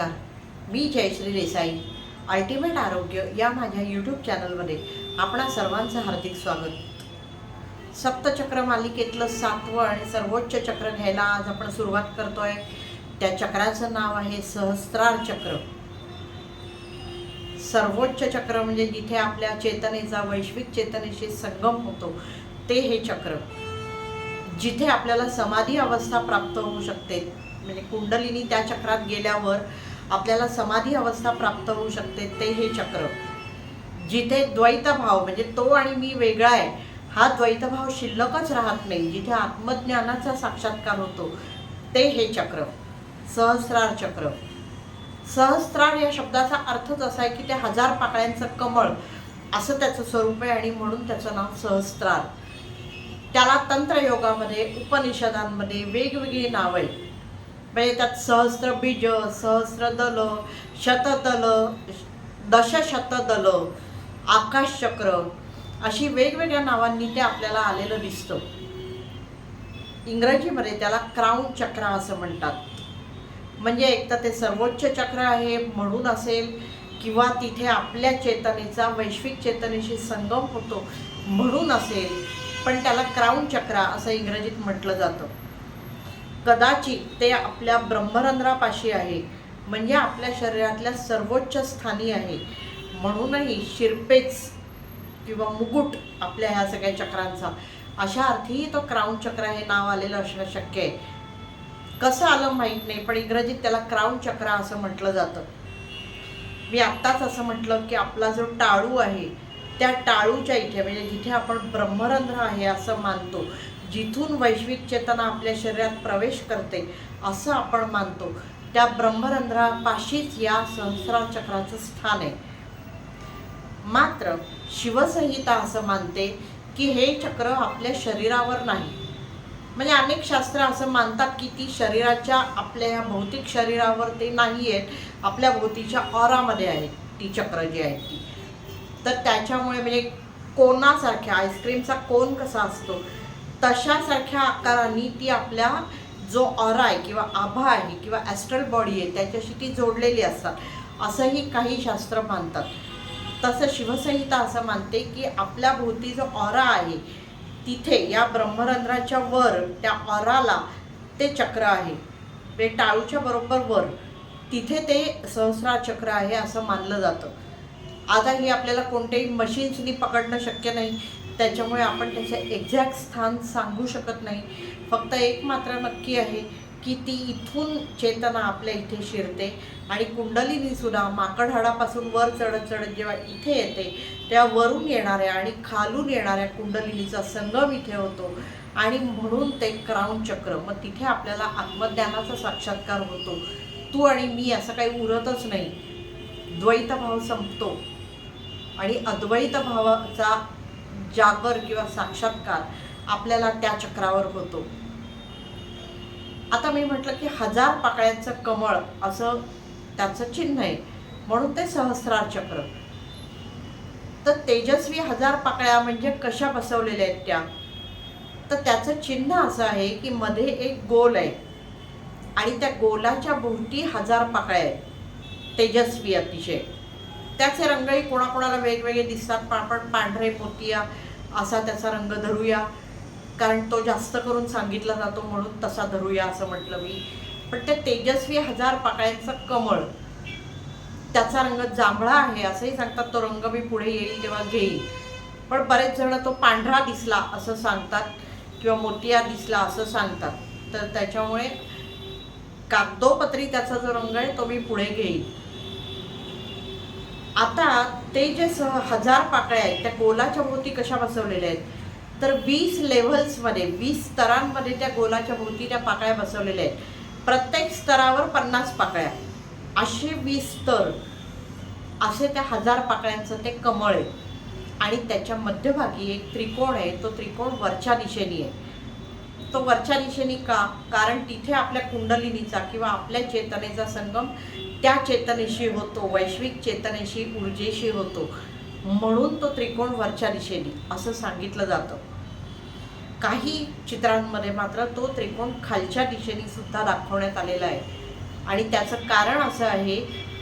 नमस्कार. मी जयश्री देसाई. अल्टिमेट आरोग्य या माझ्या यूट्यूब चॅनलमध्ये आपणा सर्वांचं हार्दिक स्वागत. सप्तचक्र मालिकेतलं सातवं आणि सर्वोच्च चक्र घ्यायला आज आपण सुरुवात करतोय. त्या चक्राचं नाव आहे सहस्त्रार चक्र. सर्वोच्च चक्र म्हणजे जिथे आपल्या चेतनेचा वैश्विक चेतनेशी संगम होतो ते हे चक्र. जिथे आपल्याला समाधी अवस्था प्राप्त होऊ शकते. म्हणजे कुंडलिनी त्या चक्रात गेल्यावर आपल्याला समाधी अवस्था प्राप्त होऊ शकते ते हे चक्र. जिथे द्वैतभाव म्हणजे तो आणि मी वेगळा आहे हा द्वैतभाव शिल्लकच राहत नाही. जिथे आत्मज्ञानाचा साक्षात्कार होतो ते हे चक्र. सहस्रार चक्र. सहस्रार या शब्दाचा अर्थच असा आहे की ते हजार पाकळ्यांचं कमळ असं त्याचं स्वरूप आहे आणि म्हणून त्याचं नाव सहस्रार. त्याला तंत्रयोगामध्ये उपनिषदांमध्ये वेगवेगळी नावं आहेत. म्हणजे त्यात सहस्र बीज सहस्त्र दल शतदल दशशतदल आकाशचक्र अशी वेगवेगळ्या नावांनी ते आपल्याला आलेलं दिसतं. इंग्रजीमध्ये त्याला क्राऊन चक्र असं म्हणतात. म्हणजे एक तर ते सर्वोच्च चक्र आहे म्हणून असेल किंवा तिथे आपल्या चेतनेचा वैश्विक चेतनेशी संगम होतो म्हणून असेल पण त्याला क्राऊन चक्र असं इंग्रजीत म्हटलं जातं. कदाचित ते आपल्या ब्रह्मरंध्रापाशी आहे म्हणजे आपल्या शरीरातल्या सर्वोच्च स्थानी आहे. म्हणूनही शिरपेच किंवा मुकुट आपल्या ह्या सगळ्या चक्रांचा. अशा अर्थीही तो क्राऊन चक्र हे नाव आलेलं असणं शक्य आहे. कसं आलं माहीत नाही पण इंग्रजीत त्याला क्राऊन चक्र असं म्हटलं जातं. मी आत्ताच असं म्हटलं की आपला जो टाळू आहे त्या टाळूच्या इथे म्हणजे जिथे आपण ब्रह्मरंध्र आहे असं मानतो जिथून वैश्विक चेतना आपल्या शरीरात प्रवेश करते असं आपण मानतो. त्या ब्रह्मरंध्रापाशीच या सहस्रार चक्राचं स्थान आहे. मात्र शिवसंहिता असं मानते की हे चक्र आपल्या शरीरावर नाही. म्हणजे अनेक शास्त्र असं मानतात की ती शरीराच्या आपल्या या भौतिक शरीरावर ते नाही आहेत आपल्या भोवतीच्या ऑरामध्ये आहेत ती चक्र जी आहेत ती. तर त्याच्यामुळे म्हणजे कोणासारख्या आईस्क्रीमचा कोण कसा असतो? तशासारख्या आकाराने ती आपल्या जो ऑरा आहे किंवा आभा आहे किंवा ॲस्ट्रल बॉडी आहे त्याच्याशी ती जोडलेली असतात. असंही काही शास्त्र मानतात. तसं शिवसंहिता असं मानते की आपल्या भोवती जो ऑरा आहे तिथे या ब्रह्मरंध्राच्या वर त्या ऑराला ते चक्र आहे. ते टाळूच्या बरोबर वर तिथे ते सहस्रार चक्र आहे असं मानलं जातं. आता ही आपल्याला कोणत्याही मशीन्सनी पकडणं शक्य नाही. त्याच्यामुळे आपण त्याचे एक्झॅक्ट स्थान सांगू शकत नाही. फक्त एक मात्र नक्की आहे की ती इथून चेतना आपल्या इथे शिरते आणि कुंडलिनी सुद्धा माकड हाडापासून वर चढत चढत जेव्हा इथे येते तेव्हा वरून येणाऱ्या आणि खालून येणाऱ्या कुंडलिनीचा संगम इथे होतो. आणि म्हणून ते क्राऊन चक्र मग तिथे आपल्याला आत्मज्ञानाचा साक्षात्कार होतो. तू आणि मी असं काही उरतच नाही. द्वैतभाव संपतो. आणि अद्वैत भावाचा जागर किंवा साक्षात्कार आपल्याला त्या चक्रावर होतो. आता मी म्हटलं की हजार पाकळ्यांचं कमळ असं त्याचं चिन्ह आहे. म्हणून ते सहस्रार चक्र. तर तेजस्वी हजार पाकळ्या म्हणजे कशा बसवलेल्या आहेत त्या? तर त्याचं चिन्ह असं आहे की मध्ये एक गोल आहे. आणि त्या गोलाच्या भोवती हजार पाकळ्या आहेत. तेजस्वी अतिशय. त्याचे रंगही कोणाकोणाला वेगवेगळे दिसतात. पण आपण पांढरे मोतिया असा त्याचा रंग धरूया. कारण तो जास्त करून सांगितला जातो म्हणून तसा धरूया असं म्हटलं मी. पण ते तेजस्वी हजार पाकळ्यांचं कमळ त्याचा रंग जांभळा आहे असंही सांगतात. तो रंग मी पुढे येईल तेव्हा घेईल पण बरेच जण तो पांढरा दिसला असं सांगतात किंवा मोतिया दिसला असं सांगतात. तर त्याच्यामुळे कागदोपत्री त्याचा जो रंग आहे तो मी पुढे घेईल आता ते जे स हजार पाकळ्या आहेत त्या गोलाच्या भोवती कशा बसवलेल्या आहेत? तर वीस लेव्हल्समध्ये वीस स्तरांमध्ये त्या गोलाच्या भोवती त्या पाकळ्या बसवलेल्या आहेत. प्रत्येक स्तरावर पन्नास पाकळ्या. असे वीस स्तर असे त्या हजार पाकळ्यांचं ते कमळ आहे. आणि त्याच्या मध्यभागी एक त्रिकोण आहे तो त्रिकोण वरच्या दिशेने आहे. तो वरच्या दिशेने का? कारण तिथे आपल्या कुंडलिनीचा किंवा आपल्या चेतनेचा संगम त्या चेतनेशी होतो वैश्विक चेतनेशी ऊर्जेशी होतो. म्हणून तो त्रिकोण वरच्या दिशेने असं सांगितलं जातं. काही चित्रांमध्ये मात्र तो त्रिकोण खालच्या दिशेने सुद्धा दाखवण्यात आलेला आहे. आणि त्याचं कारण असं आहे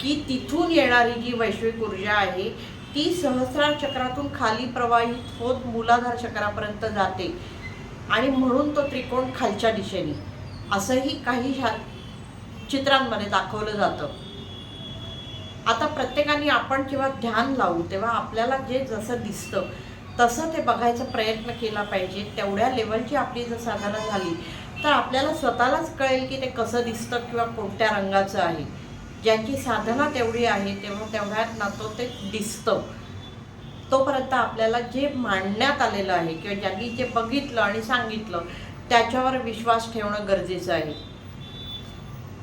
की तिथून येणारी जी वैश्विक ऊर्जा आहे ती सहस्रार चक्रातून खाली प्रवाहित होत मूलाधार चक्रापर्यंत जाते. आणि म्हणून तो त्रिकोण खालच्या दिशेने. असंही काही ह्या चित्रांमध्ये दाखवलं जातं. आता प्रत्येकाने आपण जेव्हा ध्यान लावू तेव्हा आपल्याला जे जसं दिसतं तसं ते बघायचा प्रयत्न केला पाहिजे. तेवढ्या लेवलची आपली जर साधना झाली तर आपल्याला स्वतःलाच कळेल की ते कसं दिसतं किंवा कोणत्या रंगाचं आहे. ज्यांची साधना तेवढी आहे तेव्हा तेवढ्यात ना तो ते दिसतं. तोपर्यंत आपल्याला जे मांडण्यात आलेलं आहे किंवा ज्यांनी जे बघितलं आणि सांगितलं त्याच्यावर विश्वास ठेवणं गरजेचं आहे.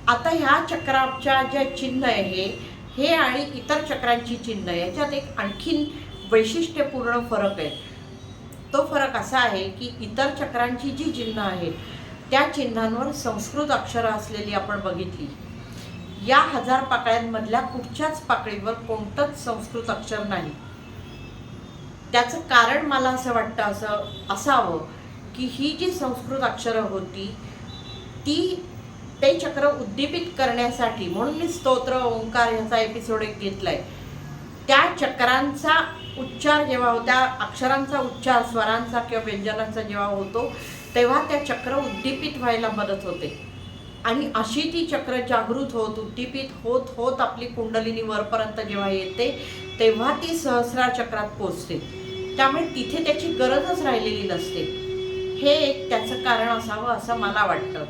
आता ह्या चक्राच्या ज्या चिन्ह आहे हे आणि इतर चक्रांची चिन्ह याच्यात एक आणखीन वैशिष्ट्यपूर्ण फरक आहे. तो फरक असा आहे की इतर चक्रांची जी चिन्ह आहेत त्या चिन्हांवर संस्कृत अक्षरं असलेली आपण बघितली. या हजार पाकळ्यांमधल्या कुठच्याच पाकळीवर कोणतंच संस्कृत अक्षर नाही. त्याचं कारण मला असं वाटतं असं असावं की ही जी संस्कृत अक्षरं होती ती ते चक्र उद्दीपित करण्यासाठी म्हणून मी स्तोत्र ओंकार ह्याचा एपिसोड एक घेतला आहे त्या चक्रांचा उच्चार जेव्हा त्या अक्षरांचा उच्चार स्वरांचा किंवा व्यंजनांचा जेव्हा होतो तेव्हा त्या चक्र उद्दीपित व्हायला मदत होते. आणि अशी ती चक्र जागृत होत उद्दीपित होत होत आपली कुंडलिनी वरपर्यंत जेव्हा येते तेव्हा ती सहस्रा चक्रात पोचते. त्यामुळे तिथे त्याची गरजच राहिलेली नसते. हे एक त्याचं कारण असावं असं मला वाटतं.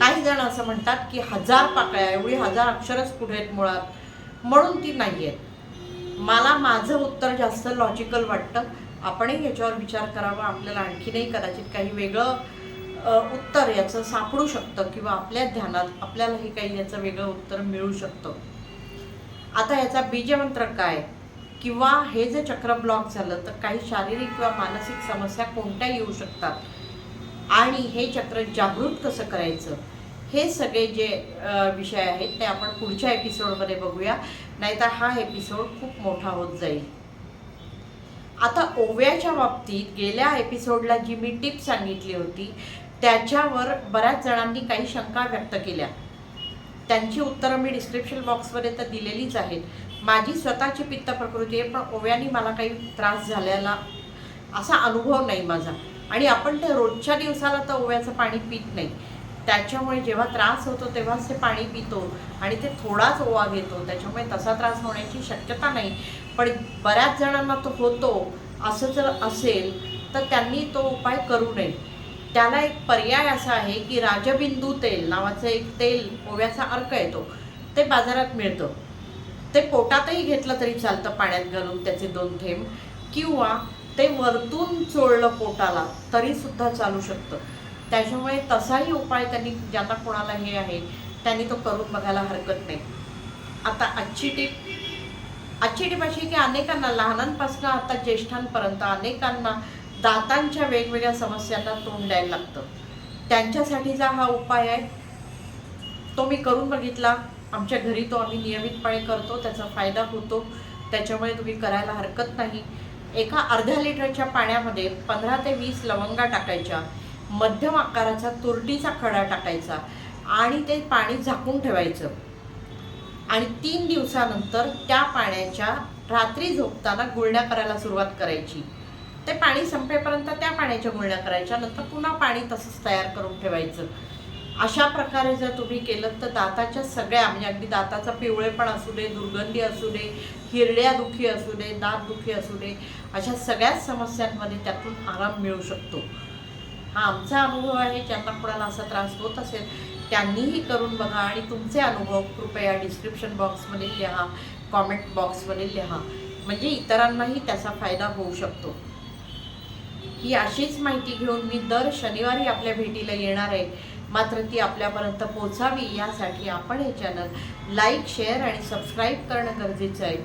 काही जण असं म्हणतात की हजार पाकळ्या एवढी हजार अक्षरच पुढे आहेत मुळात. म्हणून ती नाही आहेत. मला माझं उत्तर जास्त लॉजिकल वाटतं. आपणही याच्यावर विचार करावा. आपल्याला आणखीनही कदाचित काही वेगळं उत्तर याचं सापडू शकतं किंवा आपल्या ध्यानात आपल्यालाही काही याचं वेगळं उत्तर मिळू शकतं. आता याचा बीजमंत्र काय? किंवा हे जे चक्र ब्लॉक झालं तर काही शारीरिक किंवा मानसिक समस्या कोणत्या येऊ शकतात. आणि हे चक्र जागृत कसं करायचं? हे सगळे जे विषय आहेत ते आपण पुढच्या एपिसोडमध्ये बघूया. नाहीतर हा एपिसोड खूप मोठा होत जाईल. आता ओव्याच्या बाबतीत गेल्या एपिसोडला जी मी टिप सांगितली होती त्याच्यावर बऱ्याच जणांनी काही शंका व्यक्त केल्या. त्यांची उत्तरं मी डिस्क्रिप्शन बॉक्समध्ये तर दिलेलीच आहेत. माझी स्वतःची पित्त प्रकृती आहे पण ओव्याने मला काही त्रास झालेला असा अनुभव नाही माझा. आणि आपण ते रोजच्या दिवसाला तर ओव्याचं पाणी पित नाही. त्याच्यामुळे जेव्हा त्रास होतो तेव्हाच ते पाणी पितो आणि ते थोडाच ओवा घेतो. त्याच्यामुळे तसा त्रास होण्याची शक्यता नाही. पण बऱ्याच जणांना तो होतो. असं जर असेल तर त्यांनी तो उपाय करू नये. त्याला एक पर्याय असा आहे की राजबिंदू तेल नावाचं एक तेल ओव्याचा अर्क येतो ते बाजारात मिळतं. ते पोटातही घेतलं तरी चालतं पाण्यात घालून त्याचे दोन थेंब. किंवा ते वरतून चोळलं पोटाला तरी सुद्धा चालू शकतं. त्याच्यामुळे तसाही उपाय त्यांनी ज्यांना कोणाला हे आहे त्यांनी तो करून बघायला हरकत नाही. आता आजची टीप आजची टीप अशी की अनेकांना लहानांपासून आता ज्येष्ठांपर्यंत अनेकांना दातांच्या वेगवेगळ्या समस्यांना तोंड द्यायला लागतं. त्यांच्यासाठीचा हा उपाय आहे. तो मी करून बघितला. आमच्या घरी तो आम्ही नियमितपणे करतो त्याचा फायदा होतो. त्याच्यामुळे तुम्ही करायला हरकत नाही. एका अर्ध्या लिटरच्या पाण्यामध्ये पंधरा ते वीस लवंगा टाकायच्या. मध्यम आकाराचा तुरटीचा खडा टाकायचा आणि ते पाणी झाकून ठेवायचं. आणि तीन दिवसानंतर त्या पाण्याच्या रात्री झोपताना गुळण्या करायला सुरुवात करायची. ते पाणी संपेपर्यंत त्या पाण्याच्या गुळण्या करायच्या नंतर पुन्हा पाणी तसंच तयार करून ठेवायचं. अशा प्रकारे जर तुम्ही केलं तर दाताच्या सगळ्या म्हणजे अगदी दाताचा पिवळेपण असू दे दुर्गंधी असू दे हिरड्या दुखी असू दे दात दुखी असू दे अशा सगळ्याच समस्यांमध्ये त्यातून आराम मिळू शकतो. हा आमचा अनुभव आहे ज्यांना कोणाला असा त्रास होत असेल त्यांनीही करून बघा आणि तुमचे अनुभव कृपया डिस्क्रिप्शन बॉक्समध्ये लिहा कॉमेंट बॉक्समध्ये लिहा. म्हणजे इतरांनाही त्याचा फायदा होऊ शकतो. ही अशीच माहिती घेऊन मी दर शनिवारी आपल्या भेटीला येणार आहे. मात्र ती आपल्यापर्यंत पोचावी यासाठी आपण हे चॅनल लाईक शेअर आणि सबस्क्राईब करणं गरजेचं आहे.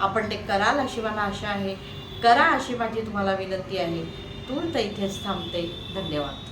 आपण ते कराल अशी मला आशा आहे. करा अशी माझी तुम्हाला विनंती आहे. तूर्त इथेच थांबते. धन्यवाद.